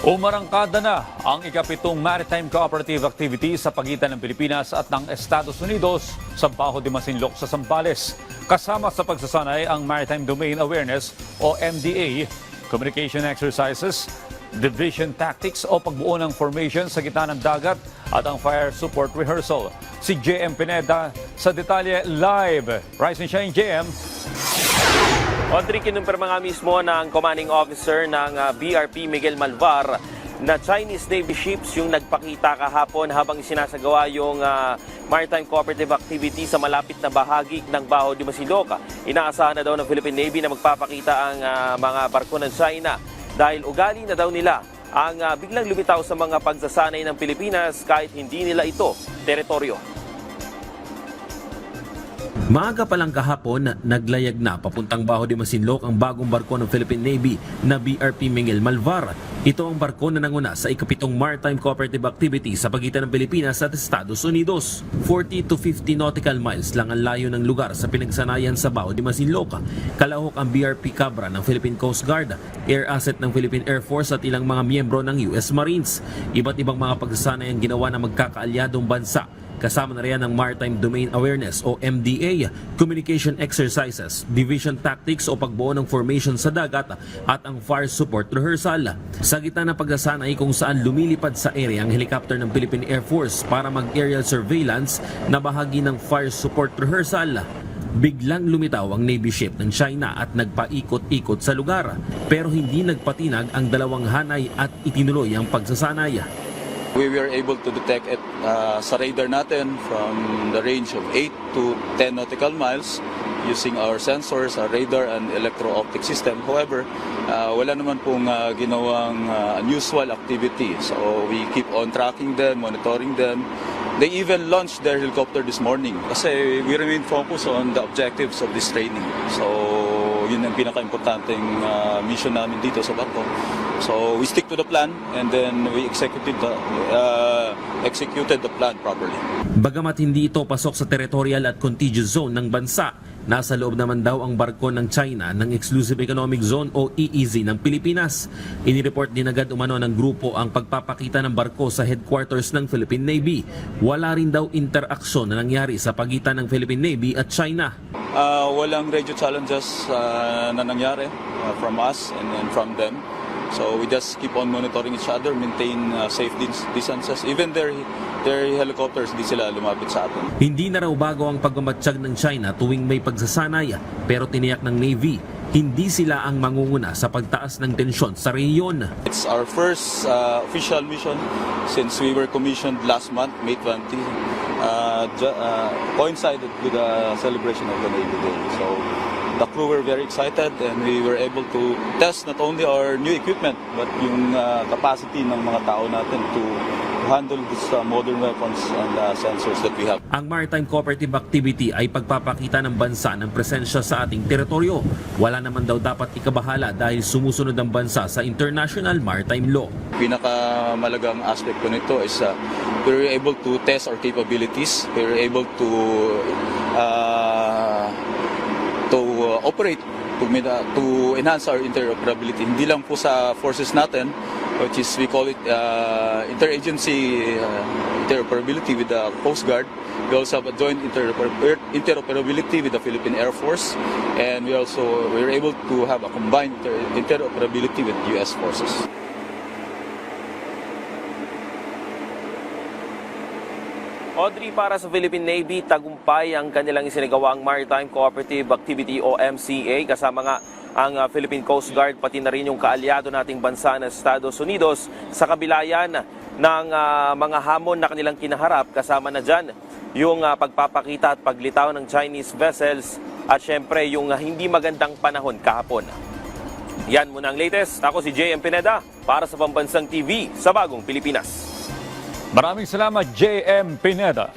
Umarangkada na ang ikapitong maritime cooperative activity sa pagitan ng Pilipinas at ng Estados Unidos sa Baho de Masinloc sa Zambales. Kasama sa pagsasanay ang Maritime Domain Awareness o MDA, communication exercises, division tactics o pagbuo ng formation sa gitna ng dagat at ang fire support rehearsal. Si JM Pineda sa detalye live. Rise and shine, JM. Audrey, kinumpirma nga mismo ng commanding officer ng ah, BRP Miguel Malvar na Chinese Navy ships yung nagpakita kahapon habang sinasagawa yung ah, maritime cooperative activity sa malapit na bahagi ng Baho de Masinloc. Inaasahan na daw ng Philippine Navy na magpapakita ang ah, mga barko ng China dahil ugali na daw nila ang ah, biglang lumitaw sa mga pagsasanay ng Pilipinas kahit hindi nila ito teritoryo. Maaga pa lang kahapon, naglayag na papuntang Baho de Masinloc ang bagong barko ng Philippine Navy na BRP Miguel Malvar. Ito ang barko na nanguna sa ikapitong maritime cooperative activity sa pagitan ng Pilipinas at Estados Unidos. 40 to 50 nautical miles lang ang layo ng lugar sa pinagsanayan sa Baho de Masinloc. Kalahok ang BRP Cabra ng Philippine Coast Guard, air asset ng Philippine Air Force at ilang mga miyembro ng US Marines. Iba't ibang mga pagsasanay ang ginawa ng magkakaalyadong bansa Kasama na riyan ang Maritime Domain Awareness o MDA, Communication Exercises, Division Tactics o pagbuo ng formation sa dagat at ang Fire Support Rehearsal. Sa gitna ng pagsasanay kung saan lumilipad sa area ang helicopter ng Philippine Air Force para mag-aerial surveillance na bahagi ng Fire Support Rehearsal. Biglang lumitaw ang Navy ship ng China at nagpaikot-ikot sa lugar pero hindi nagpatinag ang dalawang hanay at itinuloy ang pagsasanay. We were able to detect it uh, sa radar natin from the range of 8 to 10 nautical miles using our sensors, our radar and electro-optic system. However, uh, wala naman pong uh, ginawang uh, unusual activity. So we keep on tracking them, monitoring them. They even launched their helicopter this morning kasi we remain focused on the objectives of this training. So yun ang pinaka-importanting uh, mission namin dito sa barko. So we stick to the plan and then we executed the, uh, executed the plan properly. Bagamat hindi ito pasok sa territorial at contiguous zone ng bansa, nasa loob naman daw ang barko ng China ng Exclusive Economic Zone o EEZ ng Pilipinas. Inireport din agad umano ng grupo ang pagpapakita ng barko sa headquarters ng Philippine Navy. Wala rin daw interaksyon na nangyari sa pagitan ng Philippine Navy at China. Uh, walang radio challenges uh, na nangyari uh, from us and then from them. So we just keep on monitoring each other, maintain uh, safe dis- distances. Even their their helicopters, di sila lumapit sa atin. Hindi na raw bago ang pagmamatsyag ng China tuwing may pagsasanay pero tiniyak ng Navy hindi sila ang mangunguna sa pagtaas ng tensyon sa rehiyon. It's our first uh, official mission since we were commissioned last month, May 20. Uh, coincided with the celebration of the Navy Day. So the crew were very excited and we were able to test not only our new equipment but yung uh, capacity ng mga tao natin to handle these uh, modern weapons and uh, sensors that we have. Ang maritime cooperative activity ay pagpapakita ng bansa ng presensya sa ating teritoryo. Wala naman daw dapat ikabahala dahil sumusunod ang bansa sa international maritime law. pinakamalagang aspect ko nito is uh, we were able to test our capabilities. We were able to uh, to uh, operate to uh, to enhance our interoperability. Hindi lang po sa forces natin which is we call it uh, interagency uh, interoperability with the Coast Guard. We also have a joint interoper- interoperability with the Philippine Air Force and we also we were able to have a combined inter- interoperability with US forces. Audrey, para sa Philippine Navy, tagumpay ang kanilang isinagawang Maritime Cooperative Activity o MCA kasama nga ang uh, Philippine Coast Guard pati na rin yung kaalyado nating bansa na Estados Unidos sa kabilayan ng uh, mga hamon na kanilang kinaharap kasama na dyan yung uh, pagpapakita at paglitaw ng Chinese vessels at syempre yung uh, hindi magandang panahon kahapon. Yan muna ang latest. Ako si JM Pineda para sa Pambansang TV sa Bagong Pilipinas. Maraming salamat, JM Pineda.